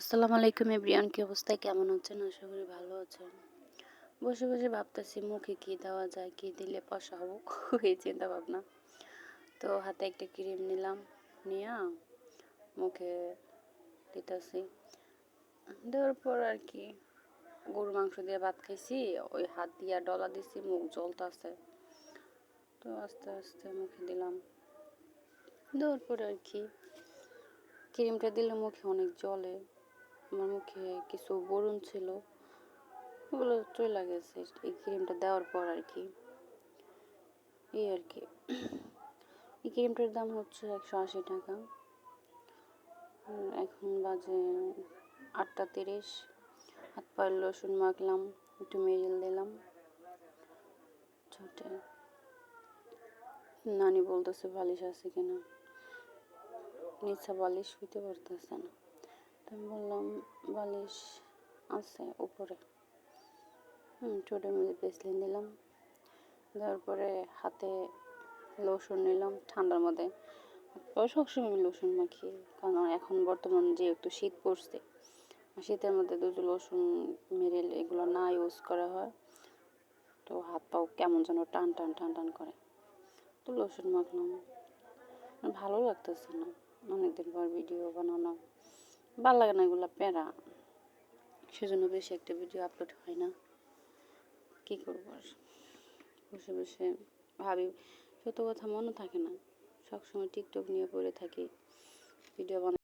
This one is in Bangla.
আসসালামু আলাইকুম এভরিয়ান কি অবস্থা? কেমন আছেন? আশা করি ভালো আছেন। বসে বসে ভাবতেছি মুখে কি দেওয়া যায়, কি দিলে পশা হব এই চিন্তা ভাবনা তো হাতে একটা ক্রিম নিলাম, নিয়ে মুখে দিতেছি। দেওয়ার পর আর কি গরু মাংস দিয়ে ভাত খাইছি, ওই হাত দিয়ে ডলা দিছি, মুখ জ্বলতেছে। তো আস্তে আস্তে মুখে দিলাম। দেওয়ার পর আর কি, ক্রিমটা দিলে মুখে অনেক জ্বলে। আমার মুখে কিছু বরুণ ছিল, ওগুলো চলে গেছে এই ক্রিমটা দেওয়ার পর আর কি। এই আর কি। এই ক্রিমটার দাম হচ্ছে একশো আশি টাকা। এখন বাজে আটটা তিরিশ। হাত পায়ের রসুন মাখলাম, একটু মেরিল দিলাম। ছোটে। নানি বলতেছে বালিশ আছে কিনা? নিচে বালিশ শুইতে পারতেছে না। তো আমি বললাম, বালিশ আছে উপরে। হুম ঠোঁটের মধ্যে পেসলিন দিলাম দেওয়ার পরে হাতে লোশন নিলাম ঠান্ডার মধ্যে। সবসময় আমি লোশন মাখি, কারণ এখন বর্তমান যে একটু শীত পড়ছে শীতের মধ্যে দুটো লোশন মেরেল এগুলো না ইউজ করা হয়। তো হাত পাও কেমন যেন টান টান টান টান করে। তো লোশন মাখলাম। ভালো লাগতেছে না। অনেকদিন পর ভিডিও বানানো ভালো লাগে না এগুলো প্যারা। সেজন্য বেশি একটা ভিডিও আপলোড হয় না। কী করব আর? বসে বসে ভাবি, সত্য কথা মনে থাকে না। সবসময় টিকটক নিয়ে পড়ে থাকি ভিডিও বানা